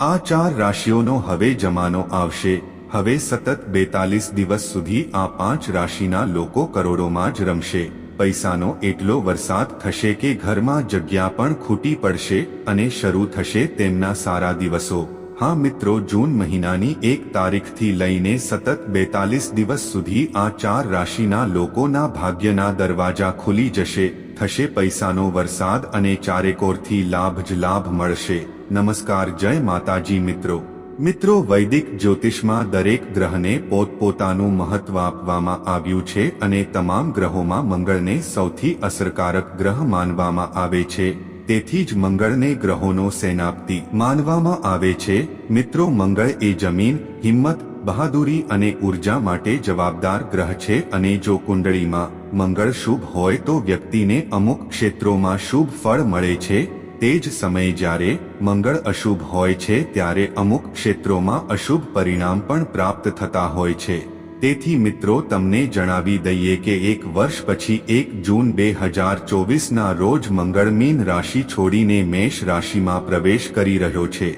આ ચાર રાશિઓનો હવે જમાનો આવશે. હવે સતત બેતાલીસ દિવસ સુધી આ પાંચ રાશિના લોકો કરોડોમાં જ રમશે. પૈસાનો એટલો વરસાદ થશે કે ઘરમાં જગ્યા પણ ખૂટી પડશે અને શરૂ થશે તેમના સારા દિવસો. હા મિત્રો, જૂન મહિનાની એક તારીખથી લઈને સતત બેતાલીસ દિવસ સુધી આ ચાર રાશિના લોકોના ભાગ્યના દરવાજા ખુલી જશે. થશે પૈસાનો વરસાદ અને ચારેકોરથી લાભ જ લાભ મળશે. નમસ્કાર, જય માતાજી મિત્રો. મિત્રો, વૈદિક જ્યોતિષમાં દરેક ગ્રહને પોતપોતાનું મહત્વ આપવામાં આવ્યું છે અને તમામ ગ્રહોમાં મંગળને સૌથી અસરકારક ગ્રહ માનવામાં આવે છે. તેથી જ મંગળને ગ્રહોનો સેનાપતિ માનવામાં આવે છે. મિત્રો, મંગળ એ જમીન, હિંમત, બહાદુરી અને ઊર્જા માટે જવાબદાર ગ્રહ છે અને જો કુંડળીમાં મંગળ શુભ હોય તો વ્યક્તિને અમુક ક્ષેત્રોમાં શુભ ફળ મળે છે. તે જ સમયે જ્યારે મંગળ અશુભ હોય છે, ત્યારે અમુક ક્ષેત્રોમાં અશુભ પરિણામ પણ પ્રાપ્ત થતા હોય છે. તેથી મિત્રો, તમને જણાવી દઈએ કે એક વર્ષ પછી એક જૂન બે હજાર ચોવીસના રોજ મંગળ મીન રાશિ છોડીને મેષ રાશિમાં પ્રવેશ કરી રહ્યો છે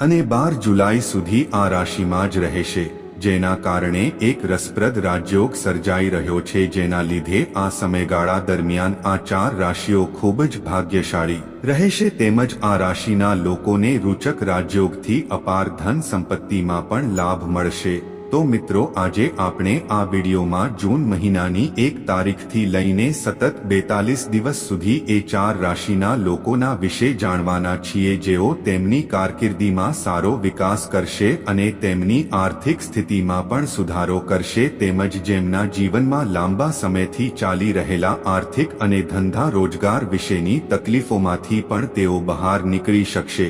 અને બાર જુલાઈ સુધી આ રાશિમાં જ રહેશે. જેના કારણે એક રસપ્રદ રાજયોગ સર્જાઈ રહ્યો છે જેના લીધે આ સમયગાળા દરમિયાન આ ચાર રાશિઓ ખૂબ જ ભાગ્યશાળી રહેશે તેમજ આ રાશિના લોકોને રૂચક રાજયોગથી અપાર ધન સંપત્તિમાં પણ લાભ મળશે. તો મિત્રો, આજે આપણે આ વિડીયોમાં જૂન મહિનાની એક તારીખથી લઈને સતત બેતાલીસ દિવસ સુધી એ ચાર રાશિના લોકોના વિશે જાણવાના છીએ જેઓ તેમની કારકિર્દીમાં સારો વિકાસ કરશે અને તેમની આર્થિક સ્થિતિમાં પણ સુધારો કરશે તેમજ જેમના જીવનમાં લાંબા સમયથી ચાલી રહેલા આર્થિક અને ધંધા રોજગાર વિશેની તકલીફોમાંથી પણ તેઓ બહાર નીકળી શકશે.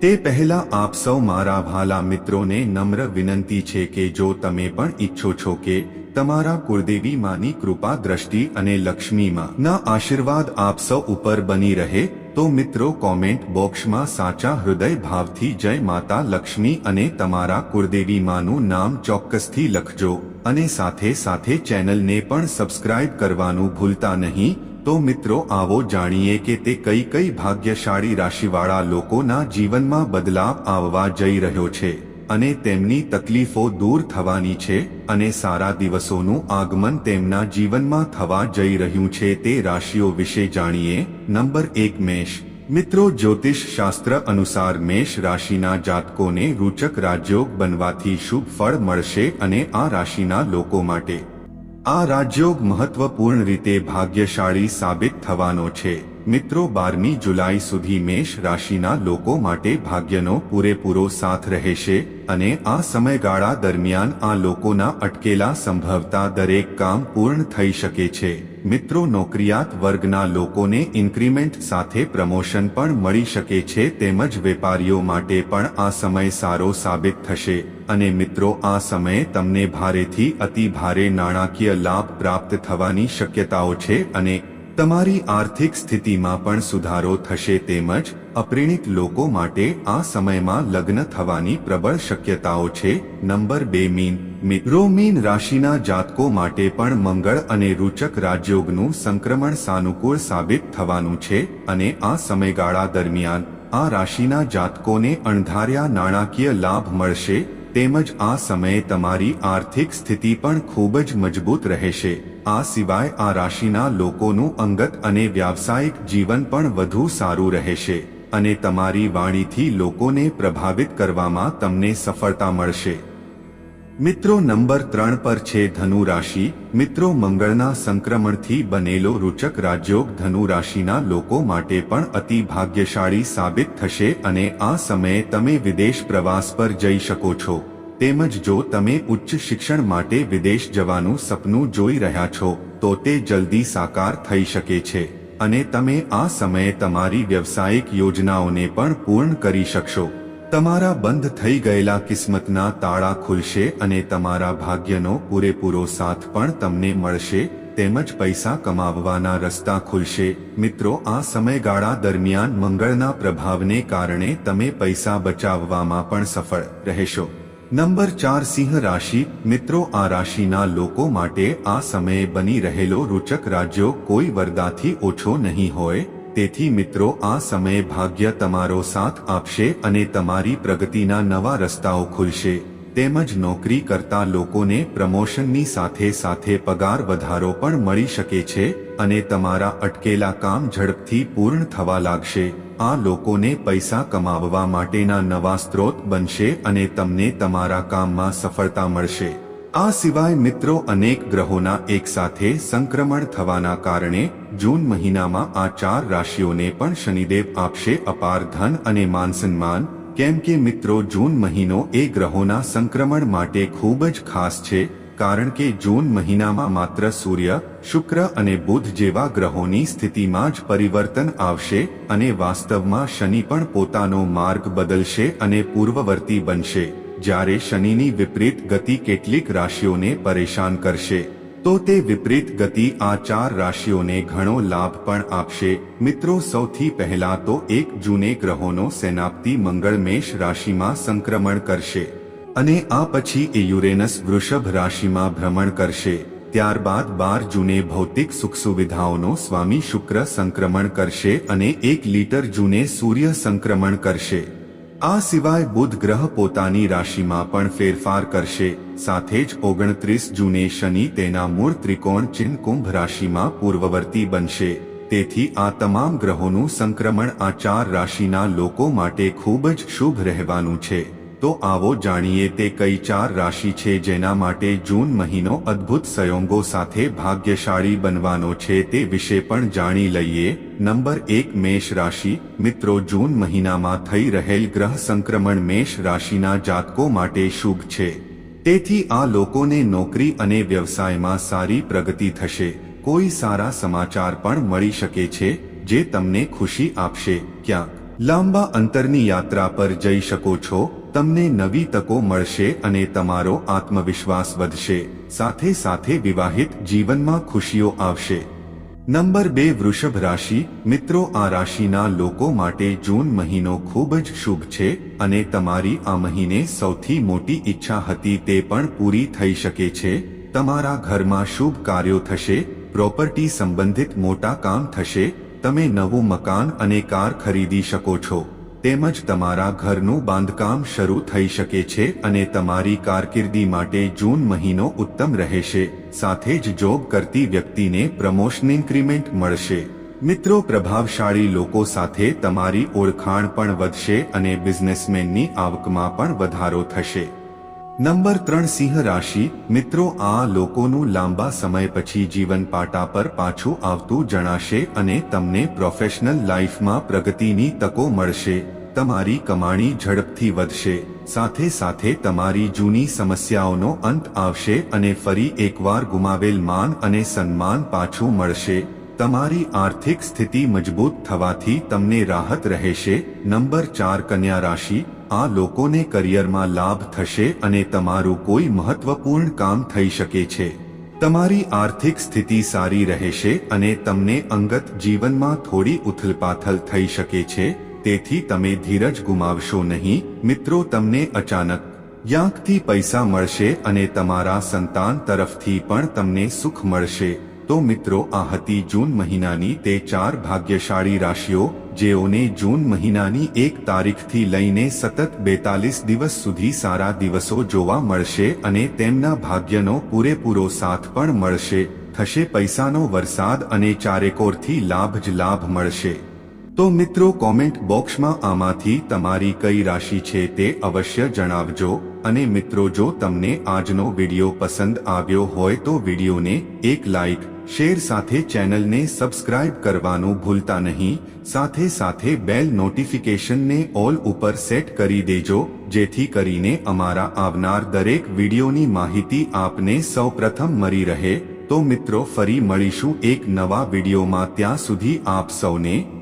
તે પહેલા આપ સૌ મારા ભાલા મિત્રોને નમ્ર વિનંતી છે કે જો તમે પણ ઈચ્છો છો કે તમારા કુળદેવી માની કૃપા, દ્રષ્ટિ અને લક્ષ્મીમાં ના આશીર્વાદ આપ સૌ ઉપર બની રહે, તો મિત્રો કોમેન્ટ બોક્સમાં સાચા હૃદય ભાવથી જય માતા લક્ષ્મી અને તમારા કુળદેવી માનું નામ ચોક્કસથી લખજો અને સાથે સાથે ચેનલને પણ સબસ્ક્રાઇબ કરવાનું ભૂલતા નહીં. તો મિત્રો આવો જાણીએ કે તે કઈ કઈ ભાગ્યશાળી રાશિવાળા લોકોના જીવનમાં બદલાવ આવવા જઈ રહ્યો છે અને તેમની તકલીફો દૂર થવાની છે અને સારા દિવસોનું આગમન તેમના જીવનમાં થવા જઈ રહ્યું છે તે રાશિઓ વિશે જાણીએ. નંબર એક મેષ. મિત્રો જ્યોતિષ શાસ્ત્ર અનુસાર મેષ રાશિના જાતકોને રૂચક રાજયોગ બનવાથી શુભ ફળ મળશે અને આ રાશિના લોકો માટે આ રાજયોગ મહત્વપૂર્ણ રીતે ભાગ્યશાળી સાબિત થવાનો છે. મિત્રો, બારમી જુલાઈ સુધી મેષ રાશિના લોકો માટે ભાગ્યનો પૂરેપૂરો સાથ રહેશે અને આ સમયગાળા દરમિયાન આ લોકોના અટકેલા સંભવતા દરેક કામ પૂર્ણ થઈ શકે છે. મિત્રો, નોકરિયાત વર્ગના લોકોને ઇન્ક્રીમેન્ટ સાથે પ્રમોશન પણ મળી શકે છે, તેમજ વેપારીઓ માટે પણ આ સમય સારો સાબિત થશે. અને મિત્રો, આ સમયે તમને ભારેથી અતિ ભારે નાણાકીય લાભ પ્રાપ્ત થવાની શક્યતાઓ છે અને તમારી આર્થિક સ્થિતિમાં પણ સુધારો થશે તેમજ અપ્રેણિત લોકો માટે આ સમયમાં લગ્ન થવાની પ્રબળ શક્યતાઓ છે. નંબર બે, મીન. મિત્રો મીન રાશિના જાતકો માટે પણ મંગળ અને રૂચક રાજયોગનું સંક્રમણ સાનુકૂળ સાબિત થવાનું છે અને આ સમયગાળા દરમિયાન આ રાશિના જાતકોને અણધાર્યા નાણાકીય લાભ મળશે. તેમજ આ સમયે તમારી આર્થિક સ્થિતિ પણ ખૂબ જ મજબૂત રહેશે. આ સિવાય આ રાશિના લોકોનું અંગત અને વ્યાવસાયિક જીવન પણ વધુ સારું રહેશે. અને તમારી વાણીથી લોકોને પ્રભાવિત કરવામાં તમને સફળતા મળશે. મિત્રો, નંબર ત્રણ પર છે ધનુ રાશિ. મિત્રો, મંગળના સંક્રમણથી બનેલો રૂચક રાજયોગ ધનુ રાશિના લોકો માટે પણ અતિ ભાગ્યશાળી સાબિત થશે અને આ સમયે તમે વિદેશ પ્રવાસ પર જઈ શકો છો. તેમજ જો તમે ઉચ્ચ શિક્ષણ માટે વિદેશ જવાનું સપનું જોઈ રહ્યા છો, તો તે જલ્દી સાકાર થઈ શકે છે. અને તમે આ સમયે તમારી વ્યવસાયિક યોજનાઓને પણ પૂર્ણ કરી શકશો. તમારા બંધ થઈ ગયેલા કિસ્મતના તાળા ખુલશે અને તમારા ભાગ્યનો પૂરેપૂરો સાથ પણ તમને મળશે, તેમજ પૈસા કમાવવાના રસ્તા ખુલશે. મિત્રો, આ સમયગાળા દરમિયાન મંગળના પ્રભાવને કારણે તમે પૈસા બચાવવામાં પણ સફળ રહેશો. નંબર ચાર, સિંહ રાશિ. મિત્રો, આ રાશિના લોકો માટે આ સમયે બની રહેલો રૂચક રાજ્યો કોઈ વરદાથી ઓછો નહીં હોય. તેથી મિત્રો, આ સમયે ભાગ્ય તમારો સાથ આપશે અને તમારી પ્રગતિના નવા રસ્તાઓ ખુલશે. તેમજ નોકરી કરતા લોકોને પ્રમોશનની સાથે સાથે પગાર વધારો પણ મળી શકે છે અને તમારા અટકેલા કામ ઝડપથી પૂર્ણ થવા લાગશે. આ લોકોને પૈસા કમાવવા માટેના નવા સ્ત્રોત બનશે અને તમને તમારા કામમાં સફળતા મળશે. આ સિવાય મિત્રો અનેક ગ્રહોના એકસાથે સંક્રમણ થવાના કારણે જૂન મહિનામાં આ ચાર રાશિઓને પણ શનિદેવ આપશે અપાર ધન અને માનસન્માન. કેમ કે મિત્રો જૂન મહિનો એ ગ્રહોના સંક્રમણ માટે ખૂબ જ ખાસ છે, કારણ કે જૂન મહિનામાં માત્ર સૂર્ય, શુક્ર અને બુધ જેવા ગ્રહોની સ્થિતિમાં જ પરિવર્તન આવશે અને વાસ્તવમાં શનિ પણ પોતાનો માર્ગ બદલશે અને પૂર્વવર્તી બનશે. જ્યારે શનિની વિપરીત ગતિ કેટલીક રાશિઓને પરેશાન કરશે, તો તે વિપરીત ગતિ આ ચાર રાશિઓને ઘણો લાભ પણ આપશે. મિત્રો, સૌથી પહેલા તો એક જૂને ગ્રહોનો સેનાપતિ મંગળ મેષ રાશિમાં સંક્રમણ કરશે અને આ પછી એ યુરેનસ વૃષભ રાશિમાં ભ્રમણ કરશે. ત્યારબાદ બાર જૂને ભૌતિક સુખ સુવિધાઓનો સ્વામી શુક્ર સંક્રમણ કરશે અને એક લીટર જૂને સૂર્ય સંક્રમણ કરશે. આ સિવાય બુધ ગ્રહ પોતાની રાશિમાં પણ ફેરફાર કરશે. સાથે જ ઓગણત્રીસ જૂને શનિ તેના મૂળ ત્રિકોણ ચિહ્ન કુંભ રાશિમાં પૂર્વવર્તી બનશે. તેથી આ તમામ ગ્રહોનું સંક્રમણ આ ચાર રાશિના લોકો માટે ખૂબ જ શુભ રહેવાનું છે. તો આવો જાણીએ તે કઈ ચાર રાશિ છે જેના માટે જૂન મહિનો અદ્ભુત સંયોગો સાથે ભાગ્યશાળી બનવાનો છે તે વિશે પણ જાણી લઈએ. નંબર એક મેષ રાશિ. મિત્રો, જૂન મહિનામાં થઈ રહેલ ગ્રહ સંક્રમણ મેષ રાશિના જાતકો માટે શુભ છે. તેથી આ લોકોને નોકરી અને વ્યવસાયમાં સારી પ્રગતિ થશે. કોઈ સારા સમાચાર પણ મળી શકે છે, જે તમને ખુશી આપશે. ક્યાંક લાંબા અંતરની યાત્રા પર જઈ શકો છો તમને નવી તકો મળશે અને તમારો આત્મવિશ્વાસ વધશે. સાથે સાથે વિવાહિત જીવનમાં ખુશીઓ આવશે. નંબર બે, વૃષભ રાશિ. મિત્રો, આ રાશિના લોકો માટે જૂન મહિનો ખૂબ જ શુભ છે અને તમારી આ મહિને સૌથી મોટી ઈચ્છા હતી તે પણ પૂરી થઈ શકે છે. તમારા ઘરમાં શુભ કાર્યો થશે, પ્રોપર્ટી સંબંધિત મોટા કામ થશે, તમે નવું મકાન અને કાર ખરીદી શકો છો. તેમજ તમારા ઘરનું બાંધકામ શરૂ થઈ શકે છે અને તમારી કારકિર્દી માટે જૂન મહિનો ઉત્તમ રહેશે. સાથે જ જોબ કરતી વ્યક્તિને પ્રમોશન ઇન્ક્રીમેન્ટ મળશે. મિત્રો, પ્રભાવશાળી લોકો સાથે તમારી ઓળખાણ પણ વધશે અને બિઝનેસમેનની આવકમાં પણ વધારો થશે. નંબર ત્રણ સિંહ રાશિ, મિત્રો, આ લોકોનું લાંબા સમય પછી જીવન પાટા પર પાછું આવતું જણાશે અને તમને પ્રોફેશનલ લાઈફમાં પ્રગતિની તકો મળશે. તમારી કમાણી ઝડપથી વધશે. સાથે સાથે તમારી જૂની સમસ્યાઓનો અંત આવશે અને ફરી એકવાર ગુમાવેલ માન અને સન્માન પાછું મળશે. તમારી આર્થિક સ્થિતિ મજબૂત થવાથી તમને રાહત રહેશે. નંબર ચાર કન્યા રાશિ આ લોકોને કરિયરમાં લાભ થશે અને તમારું કોઈ મહત્વપૂર્ણ કામ થઈ શકે છે. તમારી આર્થિક સ્થિતિ સારી રહેશે અને તમને અંગત જીવનમાં થોડી ઉથલપાથલ થઈ શકે છે, તેથી તમે ધીરજ ગુમાવશો નહીં. મિત્રો, તમને અચાનક યાંકથી પૈસા મળશે અને તમારા સંતાન તરફથી પણ તમને સુખ મળશે. તો મિત્રો, આ હતી જૂન મહિનાની તે ચાર ભાગ્યશાળી રાશિઓ, જેઓને જૂન મહિનાની એક તારીખથી લઈને સતત બેતાલીસ દિવસ સુધી સારા દિવસો જોવા મળશે અને તેમના ભાગ્યનો પૂરેપૂરો સાથ પણ મળશે. થશે પૈસાનો વરસાદ અને ચારેકોરથી લાભ જ લાભ મળશે. તો મિત્રો કોમેન્ટ બોક્સમાં આમાંથી તમારી કઈ રાશિ છે તે અવશ્ય જણાવજો અને મિત્રો જો તમને આજનો વીડિયો પસંદ આવ્યો હોય તો વિડીયોને એક લાઈક શેર સાથે ચેનલને સબસ્ક્રાઇબ કરવાનું ભૂલતા નહીં, સાથે સાથે બેલ નોટિફિકેશનને ઓલ ઉપર સેટ કરી દેજો, જેથી કરીને અમારા આવનાર દરેક વિડીયોની માહિતી આપને સૌપ્રથમ મળી રહે. તો મિત્રો ફરી મળીશું એક નવા વિડીયોમાં ત્યાં સુધી આપ સૌને